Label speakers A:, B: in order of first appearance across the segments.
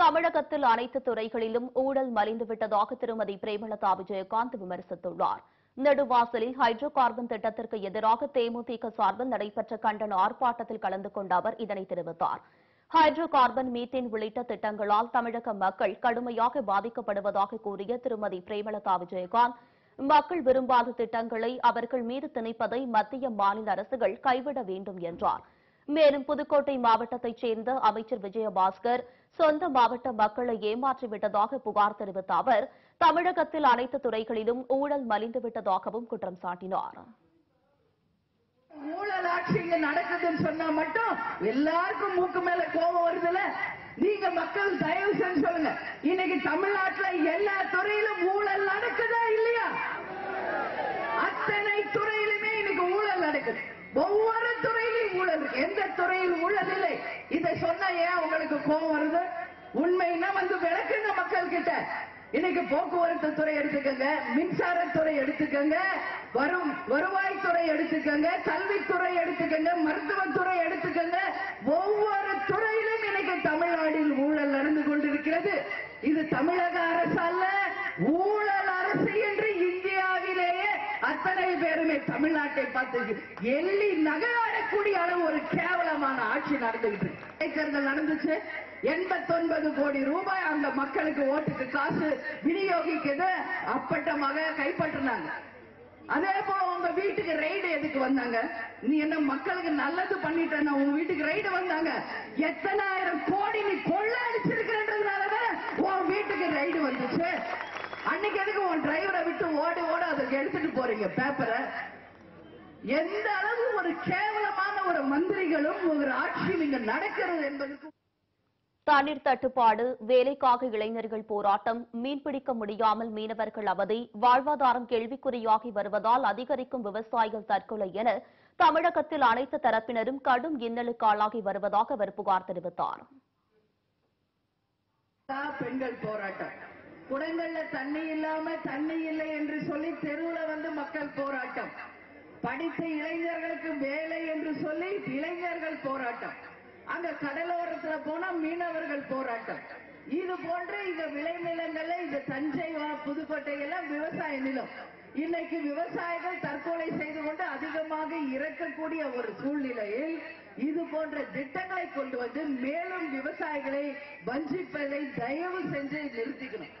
A: தமிழகத்தில் அனைத்து துறைகளிலும் ஊழல் மலிந்துவிட்டதாக திருமதி பிரேமலதா விஜயகாந்த் விமர்சித்துள்ளார். நெடுவாசலில் ஹைட்ரோ கார்பன் திட்டத்திற்கு எதிராக தேமுதிக சார்பில் நடைபெற்ற கண்டன ஆர்ப்பாட்டத்தில் கலந்து கொண்ட அவர் இதனை தெரிவித்தார். ஹைட்ரோ கார்பன் மீத்தேன் உள்ளிட்ட திட்டங்களால் தமிழக மக்கள் கடுமையாக பாதிக்கப்படுவதாக கூறிய திருமதி பிரேமலதா விஜயகாந்த் மக்கள் விரும்பாத திட்டங்களை அவர்கள் மீது திணிப்பதை மத்திய மாநில அரசுகள் கைவிட வேண்டும் என்றாா் மேலும் புதுக்கோட்டை மாவட்டத்தைச் சேர்ந்த அமைச்சர் விஜயபாஸ்கர் சொந்த மாவட்ட மக்களை ஏமாற்றிவிட்டதாக புகார் தெரிவித்த அவர் தமிழகத்தில் அனைத்து துறைகளிலும் ஊழல் மலிந்துவிட்டதாகவும் குற்றம் சாட்டினார்.
B: ஊழல் ஆட்சி நடக்குதுன்னு சொன்னா மட்டும் எல்லாருக்கும் மூக்கு மேல கோபம் வருதுல நீங்க மக்கள் தயவு செஞ்சு சொல்லுங்க. இன்னைக்கு தமிழ்நாட்டுல எல்லா துறையிலும் ஊழல் நடக்குதா இல்லையா? அத்தனை துறையிலுமே இன்னைக்கு ஊழல் நடக்குது. ஒவ்வொரு எந்த துறையில் உள்ளதில்லை. இதை சொன்ன ஏன் உங்களுக்கு கோபம் வருது? உண்மைன்னா வந்து விளக்குங்க மக்கள் கிட்ட இன்னைக்கு போக்குவரத்து துறை எடுத்துக்கங்க மின்சாரத்துறை எடுத்துக்கங்க வரும் வருவாய்த்துறை எடுத்துக்கங்க கல்வித்துறை எடுத்துக்கங்க மருத்துவத்துறை எடுத்துக்கங்க. ஒவ்வொரு துறையிலும் இன்னைக்கு தமிழ்நாட்டில் ஊழல் நடந்து கொண்டிருக்கிறது. இது தமிழக அரசு அல்ல ஊழல் எல்லாருமே தமிழ்நாட்டை பார்த்து எள்ளி நகராடக்கூடிய அளவு ஒரு கேவலமான ஆட்சி நடந்துகிட்டு தேர்தல் நடந்துச்சு. எண்பத்தொன்பது கோடி ரூபாய் அந்த மக்களுக்கு ஓட்டுக்கு காசு விநியோகிக்கிறது அப்பட்டமாக கைப்பற்றினாங்க. அதே போல உங்க வீட்டுக்கு ரைடு எதுக்கு வந்தாங்க? நீ என்ன மக்களுக்கு நல்லது பண்ணிட்டேன்னா உங்க வீட்டுக்கு ரைடு வந்தாங்க. எத்தனாயிரம் கோடி நீ கொள்ள அடிச்சிருக்கிறன்றதுனாலதான் உன் வீட்டுக்கு ரைடு வந்துச்சு அன்னைக்கு எதுக்கு உன் டிரைவரை விட்டு ஓடி ஓட அதுக்கு எடுத்துட்டு போறீங்க பேப்பரை எந்த அளவு ஒரு கேவலமான ஒரு மந்திரிகளும் ஒரு ஆட்சியும் இங்க நடக்கிறது என்பதற்கு
A: தண்ணீர் தட்டுப்பாடு வேலைக்காக இளைஞர்கள் போராட்டம் மீன்பிடிக்க முடியாமல் மீனவர்கள் அவதி வாழ்வாதாரம் கேள்விக்குறியாகி வருவதால் அதிகரிக்கும் விவசாயிகள் தற்கொலை என தமிழகத்தில் அனைத்து தரப்பினரும் கடும் இன்னலுக்கு ஆளாகி வருவதாக அவர் புகார் தெரிவித்தார்.
B: பெண்கள் போராட்டம். குடங்கள்ல தண்ணி இல்லாம தண்ணி இல்லை என்று சொல்லி தெருவுல வந்து மக்கள் போராட்டம். படித்த இளைஞர்களுக்கு வேலை என்று சொல்லி இளைஞர்கள் போராட்டம். அங்க கடலோரத்துல போனா மீனவர்கள் போராட்டம். இது போன்ற இந்த விளைநிலங்கள்ல இந்த தஞ்சை புதுக்கோட்டை எல்லாம் விவசாய நிலம். இன்னைக்கு விவசாயிகள் தற்கொலை செய்து கொண்டு அதிகமாக இறக்கக்கூடிய ஒரு சூழ்நிலையில் இது போன்ற திட்டங்களை கொண்டு வந்து மேலும் விவசாயிகளை வஞ்சிப்பதை தயவு செஞ்சு நிறுத்திக்கணும்.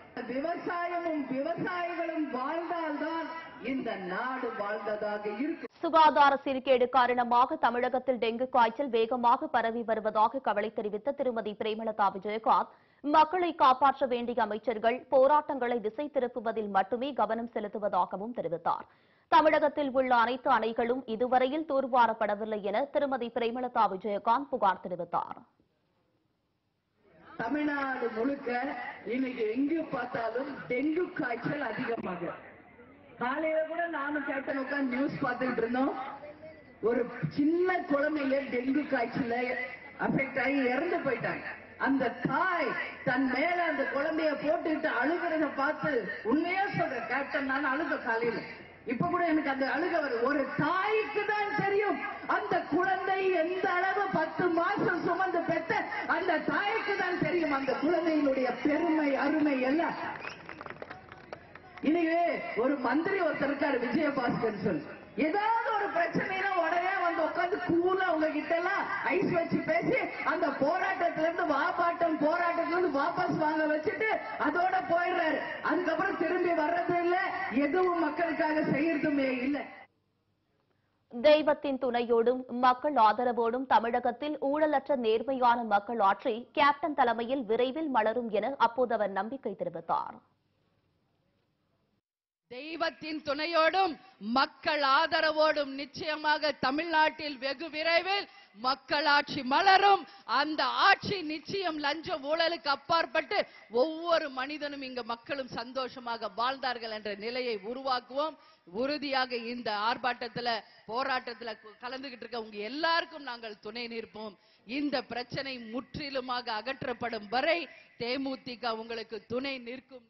B: விவசாயிகளும் வாழ்ந்தால்தான் இந்த நாடு வாழ்ந்ததாக இருக்கும்
A: சுகாதார சீர்கேடு காரணமாக தமிழகத்தில் டெங்கு காய்ச்சல் வேகமாக பரவி வருவதாக கவலை தெரிவித்த திருமதி பிரேமலதா விஜயகாந்த் மக்களை காப்பாற்ற வேண்டிய அமைச்சர்கள் போராட்டங்களை திசை திருப்புவதில் மட்டுமே கவனம் செலுத்துவதாகவும் தெரிவித்தார். தமிழகத்தில் உள்ள அனைத்து அணைகளும் இதுவரையில் தூர்வாரப்படவில்லை என திருமதி பிரேமலதா விஜயகாந்த் புகார் தெரிவித்தாா்
B: தமிழ்நாடு முழுக்க இன்னைக்கு எங்க பார்த்தாலும் டெங்கு காய்ச்சல் அதிகமாக. காலையில கூட நானும் கேப்டன் உட்கார்ந்து நியூஸ் பார்த்துக்கிட்டு இருந்தோம். ஒரு சின்ன குழந்தைங்க டெங்கு காய்ச்சல அஃபெக்ட் ஆகி இறந்து போயிட்டாங்க. அந்த தாய் தன் மேல அந்த குழந்தைய போட்டுக்கிட்டு அழுகிறத பார்த்து உண்மையா சொல்ற கேப்டன் நான் அழுக காலையில. இப்ப கூட எனக்கு அந்த அழுக வரும் ஒரு தாய்க்கு தான் தெரியும். அந்த குழந்தை எந்த அளவு பத்து மாசம் சுமந்து பெற்ற அந்த தாய்க்கு தான் தெரியும். அந்த குழந்தையினுடைய பெருமை அருமை எல்லாம். இன்னைக்கு ஒரு மந்திரி ஒருத்தர் இருக்காரு விஜயபாஸ்கர் சொல். ஏதாவது வந்து உட்காந்து கூலா உங்ககிட்ட எல்லாம் ஐஸ் வச்சு பேசி அந்த போராட்டத்துல இருந்து வாப்பாட்டம் போராட்டத்துல இருந்து வாபஸ் வாங்க வச்சுட்டு அதோட போயிடுறாரு. அதுக்கப்புறம் திரும்பி வர்றது இல்ல எதுவும் மக்களுக்காக செய்யறதுமே இல்லை.
A: தெய்வத்தின் துணையோடும் மக்கள் ஆதரவோடும் தமிழகத்தில் ஊழலற்ற நேர்மையான மக்கள் ஆட்சி கேப்டன் தலைமையில் விரைவில் மலரும் என அப்போது அவர் நம்பிக்கை தெரிவித்தார்.
C: தெய்வத்தின் துணையோடும் மக்கள் ஆதரவோடும் நிச்சயமாக தமிழ்நாட்டில் வெகு விரைவில் மக்களாட்சி மலரும். அந்த ஆட்சி நிச்சயம் லஞ்ச ஊழலுக்கு அப்பாற்பட்டு ஒவ்வொரு மனிதனும் இங்கு மக்களும் சந்தோஷமாக வாழ்ந்தார்கள் என்ற நிலையை உருவாக்குவோம். உறுதியாக இந்த ஆர்ப்பாட்டத்துல போராட்டத்துல கலந்துகிட்டு இருக்க உங்க எல்லாருக்கும் நாங்கள் துணை நிற்போம். இந்த பிரச்சனை முற்றிலுமாக அகற்றப்படும் வரை தேமுதிக உங்களுக்கு துணை நிற்கும்.